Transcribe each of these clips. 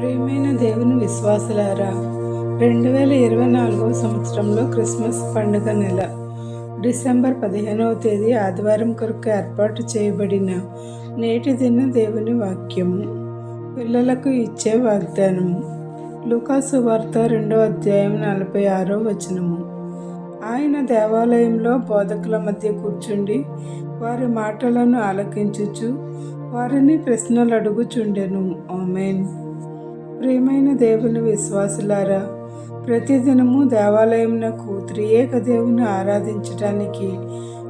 ప్రియమైన దేవుని విశ్వాసులారా రెండు వేల ఇరవై నాలుగో సంవత్సరంలో క్రిస్మస్ పండుగ నెల. డిసెంబర్ పదిహేనవ తేదీ ఆదివారం కొరకు ఏర్పాటు చేయబడిన నేటి దిన దేవుని వాక్యము. పిల్లలకు ఇచ్చే వాగ్దానము. లూకాసు వార్త రెండో అధ్యాయం నలభై ఆరో వచనము. ఆయన దేవాలయంలో బోధకుల మధ్య కూర్చుండి వారి మాటలను ఆలకించుచు వారిని ప్రశ్నలు అడుగుచుండెను. ఆమెన్. ప్రియమైన దేవుని విశ్వాసులారా ప్రతిదినము దేవాలయంనకు త్రియేక దేవుని ఆరాధించటానికి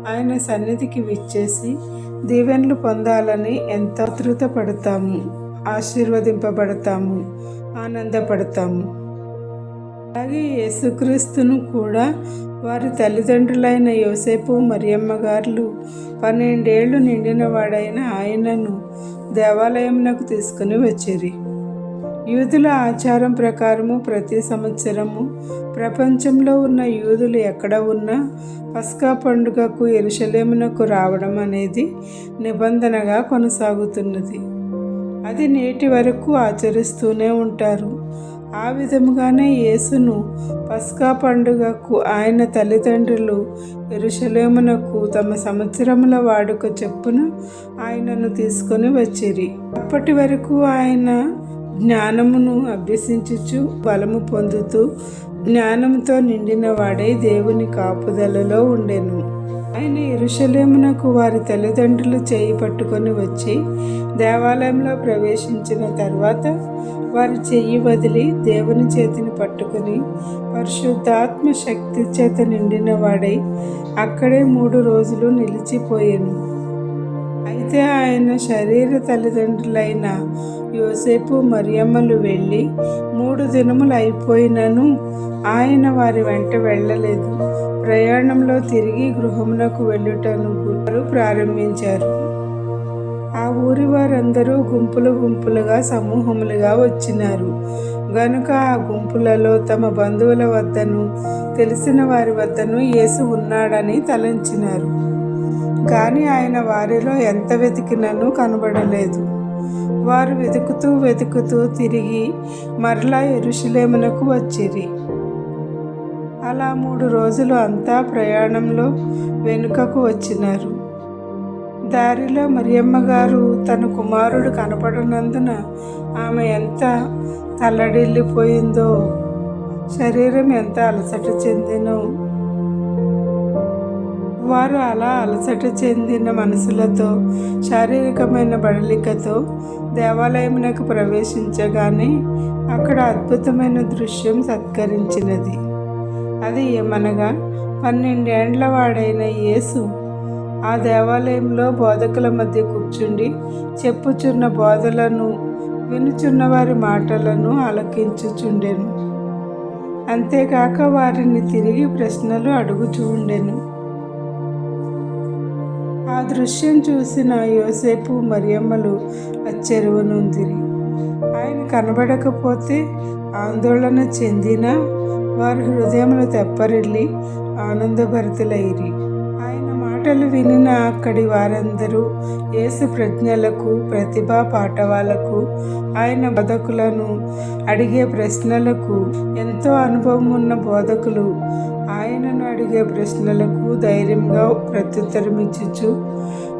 ఆయన సన్నిధికి విచ్చేసి దీవెన్లు పొందాలని ఎంతో తృతపడతాము ఆశీర్వదింపబడతాము ఆనందపడతాము. అలాగే యేసుక్రీస్తును కూడా వారి తల్లిదండ్రులైన యోసేపు మరియమ్మ గారులు పన్నెండేళ్ళు నిండిన వాడైన ఆయనను దేవాలయంనకు తీసుకుని వచ్చిరి. యూదుల ఆచారం ప్రకారము ప్రతి సంవత్సరము ప్రపంచంలో ఉన్న యూదులు ఎక్కడ ఉన్నా పస్కా పండుగకు ఎరుషలేమునకు రావడం అనేది నిబంధనగా కొనసాగుతున్నది. అది నేటి వరకు ఆచరిస్తూనే ఉంటారు. ఆ విధముగానే యేసును పస్కా పండుగకు ఆయన తల్లిదండ్రులు ఎరుషలేమునకు తమ సంవత్సరముల వాడుక చెప్పున ఆయనను తీసుకొని వచ్చిరి. అప్పటి వరకు ఆయన జ్ఞానమును అభ్యసించుచు బలము పొందుతూ జ్ఞానంతో నిండిన వాడై దేవుని కాపుదలలో ఉండెను. ఆయన ఇరుషలేమునకు వారి తల్లిదండ్రులు చేయి పట్టుకొని వచ్చి దేవాలయంలో ప్రవేశించిన తర్వాత వారి చెయ్యి వదిలి దేవుని చేతిని పట్టుకుని పరిశుద్ధాత్మ శక్తి చేత నిండిన వాడై అక్కడే మూడు రోజులు నిలిచిపోయాను. అయితే ఆయన శరీర తల్లిదండ్రులైన యోసేపు మరియమ్మలు వెళ్ళి మూడు దినములు అయిపోయినను ఆయన వారి వెంట వెళ్ళలేదు. ప్రయాణంలో తిరిగి గృహమునకు వెళ్ళుటను వారు ప్రారంభించారు. ఆ ఊరి వారందరూ గుంపులు గుంపులుగా సమూహములుగా వచ్చినారు. గనుక ఆ గుంపులలో తమ బంధువుల వద్దను తెలిసిన వారి వద్దను యేసు ఉన్నాడని తలంచినారు. కానీ ఆయన వారిలో ఎంత వెతికినను కనబడలేదు. వారు వెతుకుతూ వెతుకుతూ తిరిగి మరలా ఎరుషులేమునకు వచ్చిరి. అలా మూడు రోజులు అంతా ప్రయాణంలో వెనుకకు వచ్చినారు. దారిలో మరియమ్మ గారు తన కుమారుడు కనపడనందున ఆమె ఎంత తల్లడిల్లిపోయిందో శరీరం ఎంత అలసట చెందినో వారు అలా అలసట చెందిన మనసులతో శారీరకమైన బడలికతో దేవాలయమునకు ప్రవేశించగానే అక్కడ అద్భుతమైన దృశ్యం సత్కరించినది. అది ఏమనగా పన్నెండేండ్ల వాడైన యేసు ఆ దేవాలయంలో బోధకుల మధ్య కూర్చుండి చెప్పుచున్న బోధలను వినుచున్న వారి మాటలను ఆలకించుచుండెను. అంతేకాక వారిని తిరిగి ప్రశ్నలు అడుగుచూ ఉండెను ఆ దృశ్యం చూసిన యోసేపు మరియమ్మలు అచ్చెరువనుందిరి ఆయన కనబడకపోతే ఆందోళన చెందిన వారి హృదయములు తెప్పరిల్లి ఆనందభరితులైరి. మాటలు వినిన అక్కడి వారందరూ యేసు ప్రజ్ఞలకు ప్రతిభా పాఠవాలకు ఆయన బోధకులను అడిగే ప్రశ్నలకు ఎంతో అనుభవం ఉన్న బోధకులు ఆయనను అడిగే ప్రశ్నలకు ధైర్యంగా ప్రత్యుత్తరమిచ్చుచు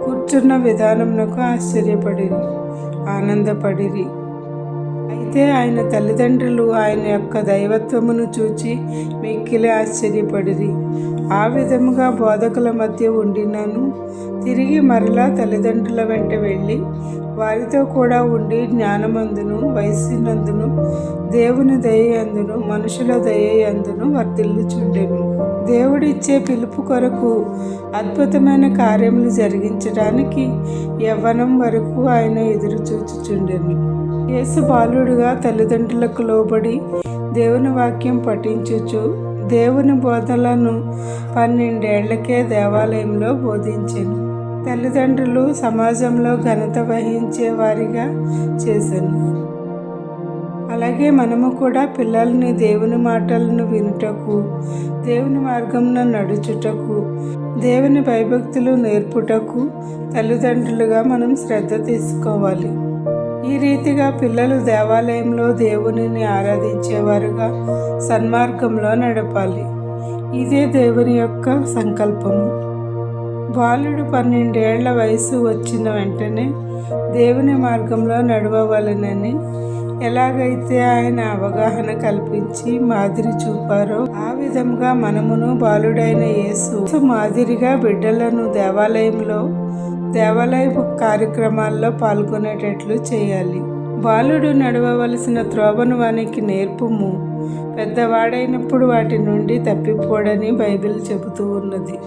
కూర్చున్న విధానంకు ఆశ్చర్యపడిరి ఆనందపడిరి. అయితే ఆయన తల్లిదండ్రులు ఆయన యొక్క దైవత్వమును చూచి మిక్కిలి ఆశ్చర్యపడిరి. ఆ విధముగా బోధకుల మధ్య ఉండినను. తిరిగి మరలా తల్లిదండ్రుల వెంట వెళ్ళి వారితో కూడా ఉండి జ్ఞానమందును వయస్సునందును దేవుని దయ అందును మనుషుల దయ అందును వర్తిల్లుచుండెను దేవుడిచ్చే పిలుపు కొరకు అద్భుతమైన కార్యములు జరిగించడానికి యవ్వనం వరకు ఆయన ఎదురు చూచుచుండెను యేసు బాలుడుగా తల్లిదండ్రులకు లోబడి దేవుని వాక్యం పఠించుచు దేవుని బోధలను పన్నెండేళ్ళకే దేవాలయంలో బోధించాను. తల్లిదండ్రులు సమాజంలో ఘనత వహించే వారిగా చేశాను అలాగే మనము కూడా పిల్లల్ని దేవుని మాటలను వినుటకు దేవుని మార్గంలో నడుచుటకు దేవుని భయభక్తులు నేర్పుటకు తల్లిదండ్రులుగా మనం శ్రద్ధ తీసుకోవాలి. ఈ రీతిగా పిల్లలు దేవాలయంలో దేవునిని ఆరాధించేవారుగా సన్మార్గంలో నడపాలి. ఇదే దేవుని యొక్క సంకల్పము. బాలుడు పన్నెండేళ్ళ వయసు వచ్చిన వెంటనే దేవుని మార్గంలో నడవవలనని ఎలాగైతే ఆయన అవగాహన కల్పించి మాదిరి చూపారో ఆ విధంగా మనమును బాలుడైన యేసు మాదిరిగా బిడ్డలను దేవాలయంలో దేవాలయపు కార్యక్రమాల్లో పాల్గొనేటట్లు చేయాలి. బాలుడు నడవవలసిన త్రోవను వానికి నేర్పుము. పెద్దవాడైనప్పుడు వాటి నుండి తప్పిపోడని బైబిల్ చెబుతూ ఉన్నది.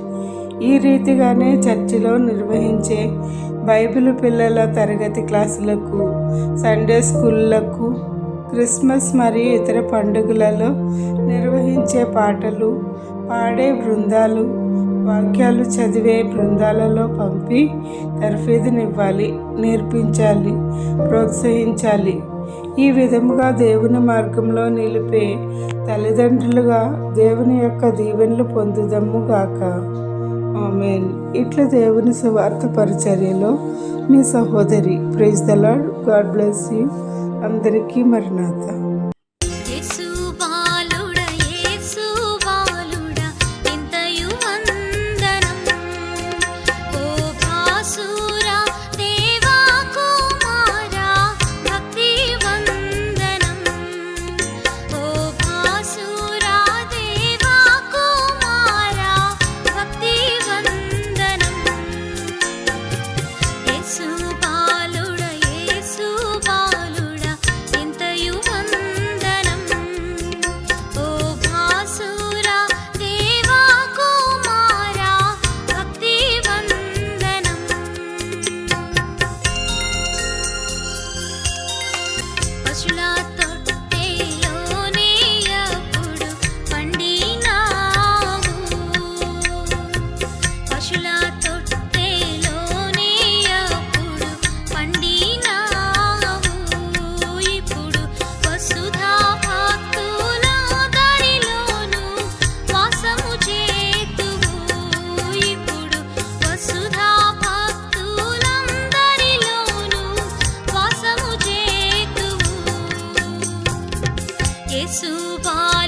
ఈ రీతిగానే చర్చిలో నిర్వహించే బైబిల్ పిల్లల తరగతి క్లాసులకు సండే స్కూళ్ళకు క్రిస్మస్ మరియు ఇతర పండుగలలో నిర్వహించే పాటలు పాడే బృందాలు వాక్యాలు చదివే బృందాలలో పంపి తర్ఫీదునివ్వాలి నేర్పించాలి ప్రోత్సహించాలి. ఈ విధముగా దేవుని మార్గంలో నిలిపే తల్లిదండ్రులుగా దేవుని యొక్క దీవెనలు పొందుదమ్ము గాక. ఆమెన్. ఇట్లా దేవుని సువార్త పరిచర్యలో మీ సహోదరి. Praise the Lord God bless you అందరికీ మరణాత ಯೇಸುವಾ